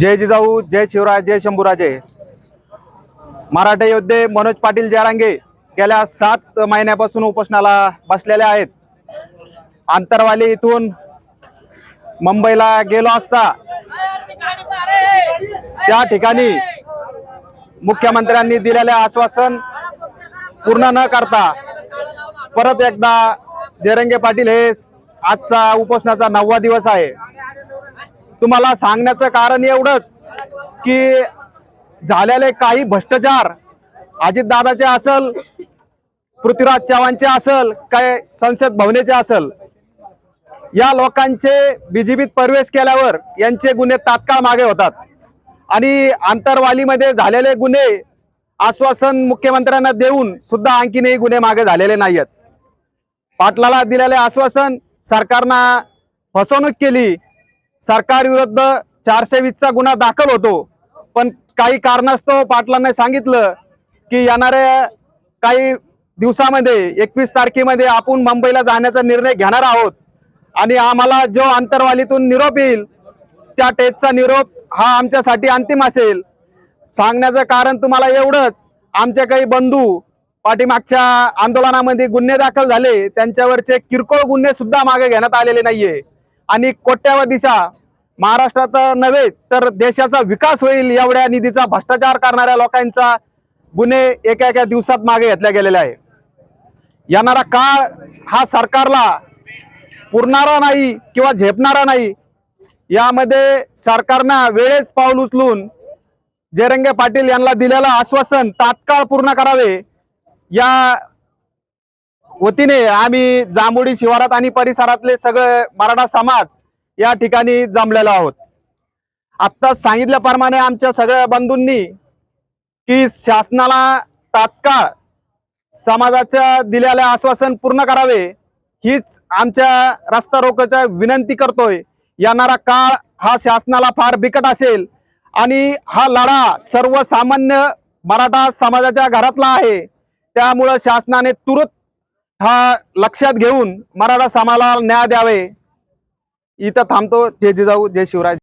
जय जिजाऊ जय शिवराय जय शंभूराजे. मराठा योद्धे मनोज पाटील जयरांगे गेल्या सात महिन्यापासून उपोषणाला बसलेले आहेत. आंतरवाली इथून मुंबईला गेलो असता त्या ठिकाणी मुख्यमंत्र्यांनी दिलेले आश्वासन पूर्ण न करता परत एकदा जयरंगे पाटील हे आजचा उपोषणाचा नववा दिवस आहे. तुम्हाला सांगण्याचं कारण एवढंच की झालेले काही भ्रष्टाचार अजितदादाचे असल पृथ्वीराज चव्हाणचे असल काय संसद भवनेचे असल या लोकांचे बीजेपीत प्रवेश केल्यावर यांचे गुन्हे तात्काळ मागे होतात. आणि आंतरवालीमध्ये झालेले गुन्हे आश्वासन मुख्यमंत्र्यांना देऊन सुद्धा आणखीनही गुन्हे मागे झालेले नाहीत पाटलाला दिलेले आश्वासन सरकारनं फसवणूक केली सरकार विरुद्ध चारशे वीसचा गुन्हा दाखल होतो. पण काही कारणास्तव पाटलांना सांगितलं की येणाऱ्या काही दिवसामध्ये एकवीस तारखेमध्ये आपण मुंबईला जाण्याचा निर्णय घेणार आहोत. आणि आम्हाला जो अंतरवालीतून निरोप येईल त्या टेटचा निरोप हा आमच्यासाठी अंतिम असेल. सांगण्याचं कारण तुम्हाला एवढंच आमचे काही बंधू पाठीमागच्या आंदोलनामध्ये गुन्हे दाखल झाले त्यांच्यावरचे किरकोळ गुन्हे सुद्धा मागे घेण्यात आलेले नाहीये. आणि कोट्यावधीच्या महाराष्ट्रात नव्हे तर देशाचा विकास होईल एवढ्या निधीचा भ्रष्टाचार करणाऱ्या लोकांचा गुन्हे एका एका दिवसात मागे घेतल्या गेलेला आहे. येणारा काळ हा सरकारला पुरणारा नाही किंवा झेपणारा नाही. यामध्ये सरकारनं वेळेच पाऊल उचलून जयरंगे पाटील यांना दिलेलं आश्वासन तात्काळ पूर्ण करावे. या वतीने आम्ही जांभुडी शिवारात आणि परिसरातले सगळे मराठा समाज या ठिकाणी जमलेलो आहोत. आत्ता सांगितल्याप्रमाणे आमच्या सगळ्या बंधूंनी की शासनाला तात्काळ समाजाच्या दिलेले आश्वासन पूर्ण करावे हीच आमच्या रस्ता रोकोच्या विनंती करतोय. येणारा काळ हा शासनाला फार बिकट असेल आणि हा लढा सर्वसामान्य मराठा समाजाच्या घरातला आहे. त्यामुळं शासनाने तुरंत हा लक्षात घेऊन मराठा समाजाला न्याय द्यावे. इथं थांबतो. जय जिजाऊ जय शिवराज